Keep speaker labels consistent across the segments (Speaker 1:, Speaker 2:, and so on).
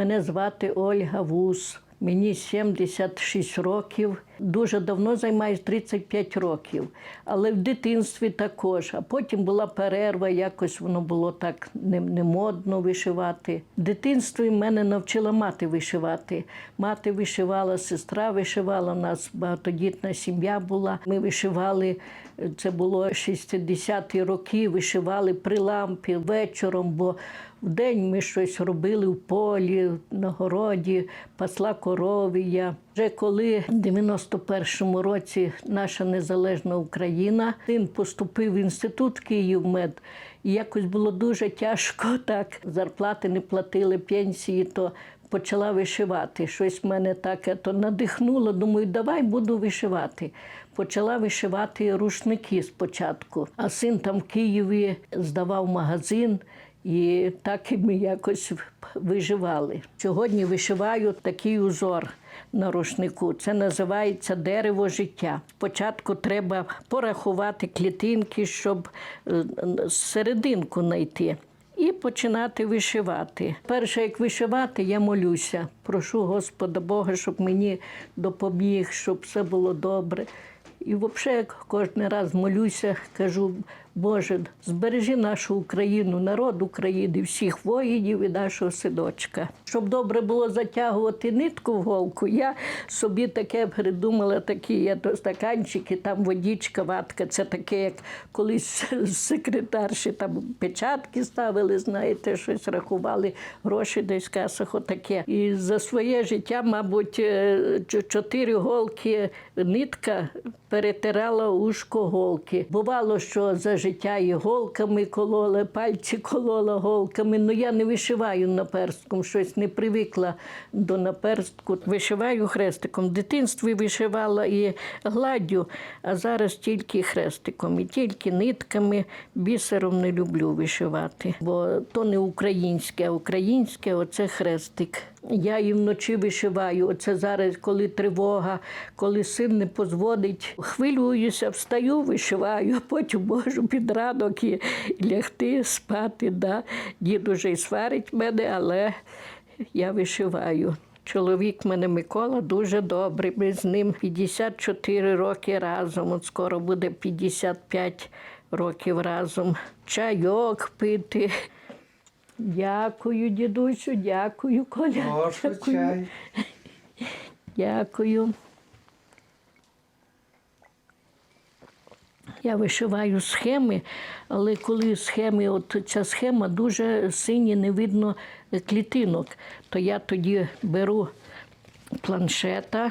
Speaker 1: Мене звати Ольга Вус. Мені 76 років. Дуже давно займаюся 35 років, але в дитинстві також. А потім була перерва, якось воно було так не, не модно вишивати. В дитинстві мене навчила мати вишивати. Мати вишивала, сестра вишивала. У нас багатодітна сім'я була. Ми вишивали. Це було 60-ті роки. Вишивали при лампі вечором, бо Вдень ми щось робили в полі, на городі, пасла корови я. Вже коли в 91-му році наша незалежна Україна, син поступив в інститут Київмед, і якось було дуже тяжко так. Зарплати не платили, пенсії, то почала вишивати. Щось мене таке то надихнуло. Думаю, давай буду вишивати. Почала вишивати рушники спочатку, а син там в Києві здавав магазин. І так і ми якось виживали. Сьогодні вишиваю такий узор на рушнику. Це називається дерево життя. Спочатку треба порахувати клітинки, щоб е, серединку знайти. І починати вишивати. Перше, як вишивати, я молюся. Прошу Господа Бога, щоб мені допоміг, щоб все було добре. І взагалі кожен раз молюся, кажу, Боже, збережи нашу Україну, народ України, всіх воїнів і нашого синочка. Щоб добре було затягувати нитку в голку, я собі таке придумала, такі є то стаканчики, там водичка, ватка. Це таке, як колись секретарші там печатки ставили, знаєте, щось рахували, гроші десь в касах, отаке. І за своє життя, мабуть, е, чотири голки нитка перетирала ушко голки. Бувало, що за життя і голками колола, пальці колола голками. Ну я не вишиваю наперстком, щось не привикла до наперстку. Вишиваю хрестиком. В дитинстві вишивала і гладдю, а зараз тільки хрестиком, і тільки нитками, бісером не люблю вишивати, бо то не українське, а українське оце хрестик. Я і вночі вишиваю. Оце зараз, коли тривога, коли син не позвонить, хвилююся, встаю, вишиваю, а потім можу під ранок і лягти, спати. Да. Дід уже й сварить мене, але я вишиваю. Чоловік мене Микола дуже добрий. Ми з ним 54 роки разом. От скоро буде 55 років разом. Чайок пити. Дякую, дідусю, дякую, Коля.
Speaker 2: Прошу
Speaker 1: дякую.
Speaker 2: чай.
Speaker 1: Дякую. Я вишиваю схеми, але коли схеми, от ця схема дуже сині, не видно клітинок, то я тоді беру планшета,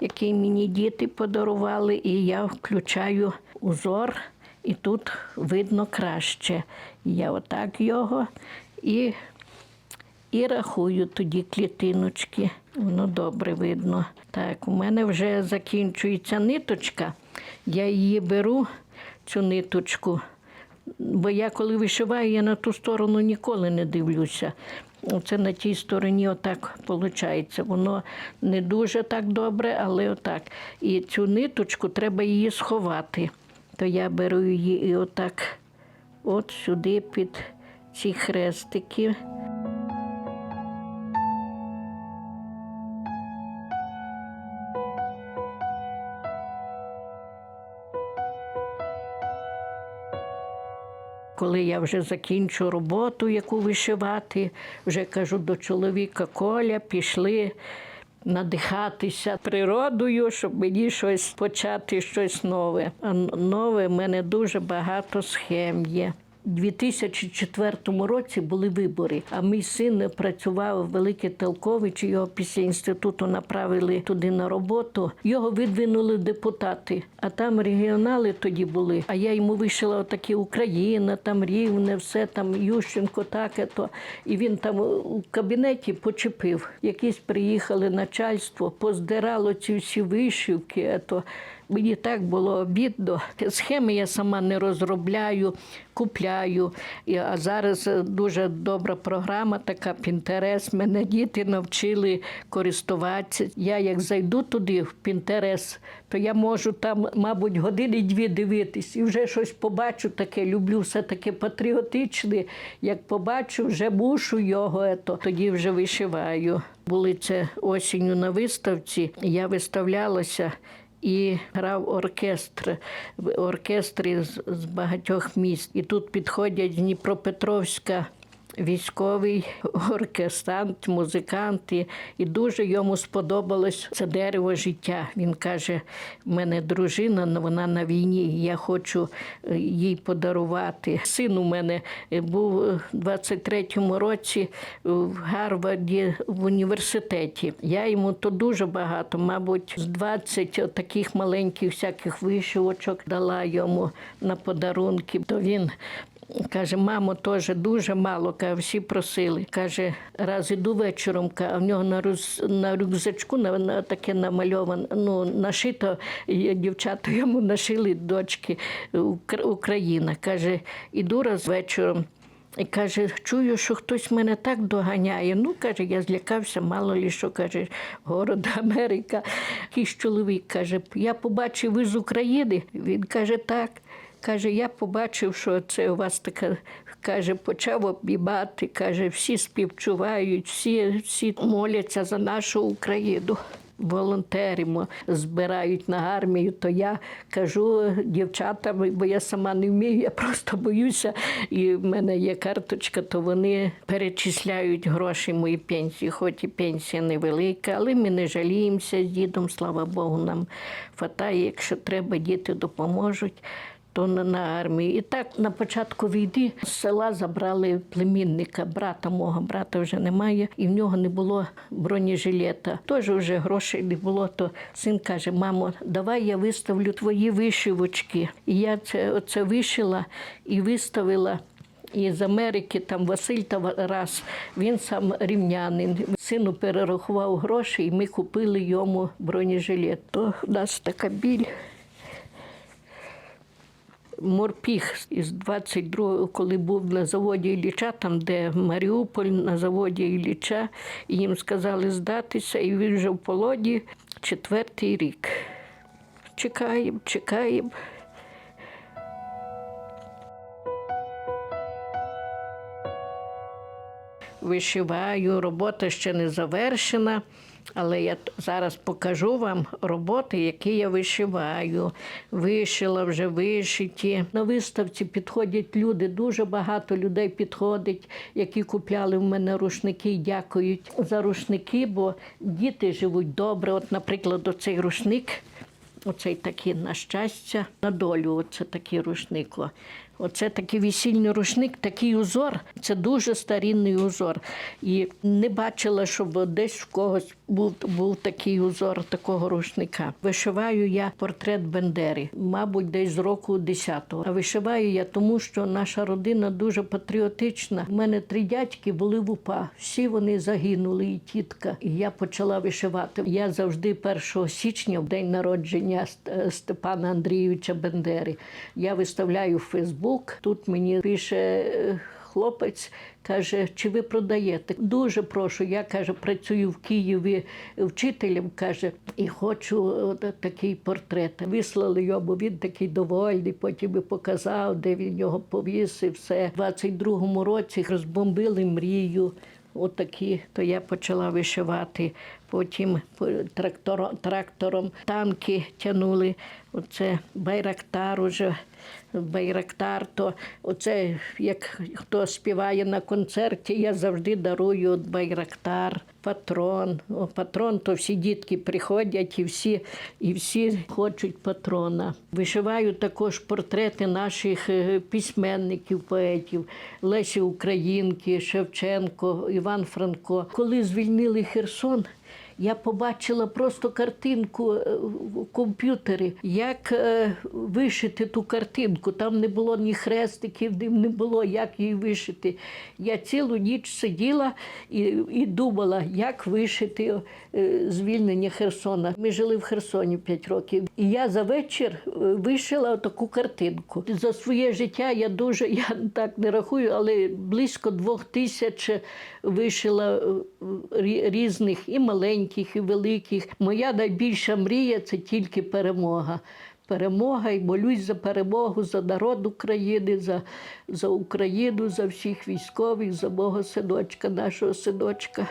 Speaker 1: який мені діти подарували, і я включаю узор, і тут видно краще. Я отак його і і рахую тоді клітиночки. Воно добре видно. Так, у мене вже закінчується ниточка. Я її беру, цю ниточку, бо я коли вишиваю, я на ту сторону ніколи не дивлюся. Оце на тій стороні отак виходить. Воно не дуже так добре, але отак. І цю ниточку треба її сховати. То я беру її і отак от сюди під ці хрестики. Коли я вже закінчу роботу, яку вишивати, вже кажу до чоловіка Коля, пішли надихатися природою, щоб мені щось почати, щось нове. А нове в мене дуже багато схем є. У 2004 році були вибори, а мій син працював в Великій Толковичі, його після інституту направили туди на роботу. Його видвинули депутати, а там регіонали тоді були. А я йому вишила отакі Україна, там Рівне, все там Ющенко, таке то. І він там у кабінеті почепив. Якісь приїхали начальство, поздирало ці всі вишивки. То Мені так було обідно. Схеми я сама не розробляю, купляю. А зараз е, дуже добра програма, така Pinterest. Мене діти навчили користуватися. Я як зайду туди, в Pinterest, то я можу там, мабуть, години-дві дивитись і вже щось побачу таке. Люблю все таке патріотичне. Як побачу, вже мушу його, ето, тоді вже вишиваю. Були це осінню на виставці. Я виставлялася і грав оркестр, оркестри з, з багатьох міст. І тут підходять Дніпропетровська. Військовий оркестрант, музикант, і, і дуже йому сподобалось це дерево життя. Він каже: в мене дружина, вона на війні, я хочу е, їй подарувати. Син у мене е, був е, в 23-му році в Гарварді в університеті. Я йому то дуже багато, мабуть, з 20 таких маленьких всяких вишивочок дала йому на подарунки. То він Каже, мамо, теж дуже мало, каже, всі просили. Каже, раз іду вечором, каже, а в нього на, руз, на рюкзачку на, на таке намальовано, ну, нашито, і дівчата йому нашили дочки Україна. Каже, іду раз вечором. І каже, чую, що хтось мене так доганяє. Ну, каже, я злякався, мало лі що каже, город Америка. Якийсь чоловік каже, я побачив ви з України. Він каже, так. Каже, я побачив, що це у вас така, каже, почав обіймати, каже, всі співчувають, всі, всі моляться за нашу Україну. Волонтеримо, збирають на армію, то я кажу дівчатам, бо я сама не вмію, я просто боюся. І в мене є карточка, то вони перечисляють гроші мої пенсії, хоч і пенсія невелика, але ми не жаліємося з дідом, слава Богу, нам хватає, якщо треба, діти допоможуть то на, армії. І так на початку війни з села забрали племінника, брата мого брата вже немає, і в нього не було бронежилета. Теж вже грошей не було. То син каже: мамо, давай я виставлю твої вишивочки. І я це оце вишила і виставила. І з Америки там Василь Тарас, він сам рівнянин. Сину перерахував гроші, і ми купили йому бронежилет. То в нас така біль. Морпіг із 22-го, коли був на заводі Ілліча, там де Маріуполь, на заводі Ілліча, і їм сказали здатися, і він вже в полоні четвертий рік. Чекаємо, чекаємо. Вишиваю, робота ще не завершена. Але я зараз покажу вам роботи, які я вишиваю. Вишила вже вишиті. На виставці підходять люди. Дуже багато людей підходить, які купляли в мене рушники і дякують за рушники, бо діти живуть добре. От, наприклад, оцей рушник. Оцей такий на щастя, на долю. Оце такий рушник. Оце такий весільний рушник, такий узор. Це дуже старинний узор. І не бачила, щоб десь в когось був, був такий узор такого рушника. Вишиваю я портрет Бендери, мабуть, десь з року 10-го. А вишиваю я тому, що наша родина дуже патріотична. У мене три дядьки були в УПА. Всі вони загинули, і тітка. І я почала вишивати. Я завжди 1 січня, в день народження Степана Андрійовича Бендери. Я виставляю в Фейсбук. Тут мені пише е, хлопець. Каже, чи ви продаєте? Дуже прошу. Я каже, працюю в Києві вчителем, каже, і хочу от такий портрет. Вислали його, бо він такий довольний. Потім і показав, де він його повісив. Все У 22-му році розбомбили мрію. Отакі, то я почала вишивати. Потім трактором, трактором танки тягнули. Оце байрактар уже. Байрактар, то оце як хто співає на концерті, я завжди дарую байрактар, патрон. О, патрон, то всі дітки приходять і всі, і всі хочуть патрона. Вишиваю також портрети наших е, письменників, поетів Лесі Українки, Шевченко, Іван Франко. Коли звільнили Херсон. Я побачила просто картинку е, в комп'ютері, як е, вишити ту картинку. Там не було ні хрестиків, ні- не було, як її вишити. Я цілу ніч сиділа і, і думала, як вишити е, звільнення Херсона. Ми жили в Херсоні 5 років. І я за вечір вишила таку картинку. За своє життя я дуже, я так не рахую, але близько двох тисяч вишила різних і маленьких, і великих. Моя найбільша мрія це тільки перемога. Перемога і молюсь за перемогу, за народ України, за, за Україну, за всіх військових, за мого синочка, нашого синочка.